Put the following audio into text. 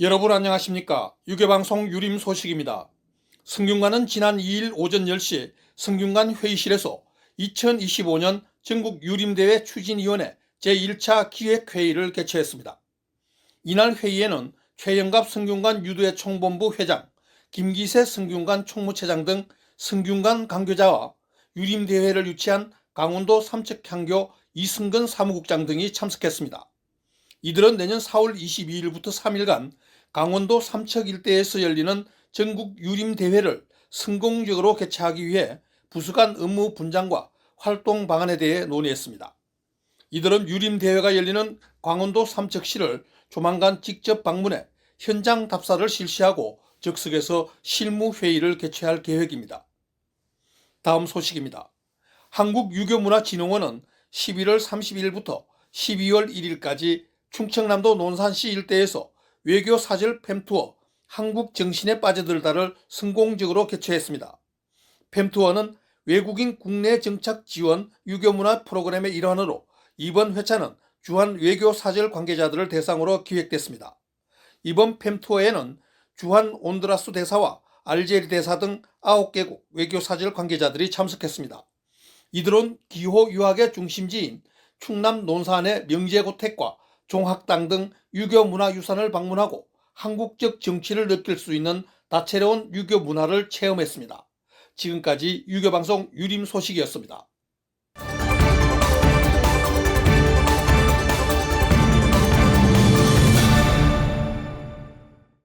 여러분 안녕하십니까? 유교방송 유림 소식입니다. 승균관은 지난 2일 오전 10시 승균관 회의실에서 2025년 전국 유림대회 추진위원회 제1차 기획회의를 개최했습니다. 이날 회의에는 최영갑 승균관 유도회 총본부 회장, 김기세 승균관 총무차장 등 승균관 관계자와 유림대회를 유치한 강원도 삼척향교 이승근 사무국장 등이 참석했습니다. 이들은 내년 4월 22일부터 3일간 강원도 삼척 일대에서 열리는 전국 유림 대회를 성공적으로 개최하기 위해 부수 간 업무 분장과 활동 방안에 대해 논의했습니다. 이들은 유림 대회가 열리는 강원도 삼척시를 조만간 직접 방문해 현장 답사를 실시하고 즉석에서 실무 회의를 개최할 계획입니다. 다음 소식입니다. 한국유교문화진흥원은 11월 30일부터 12월 1일까지 충청남도 논산시 일대에서 외교 사절 팸투어 한국 정신에 빠져들다를 성공적으로 개최했습니다. 팸투어는 외국인 국내 정착 지원 유교문화 프로그램의 일환으로 이번 회차는 주한 외교 사절 관계자들을 대상으로 기획됐습니다. 이번 팸투어에는 주한 온드라스 대사와 알제리 대사 등 9개국 외교 사절 관계자들이 참석했습니다. 이들은 기호 유학의 중심지인 충남 논산의 명제고택과 종학당 등 유교 문화 유산을 방문하고 한국적 정치를 느낄 수 있는 다채로운 유교 문화를 체험했습니다. 지금까지 유교 방송 유림 소식이었습니다.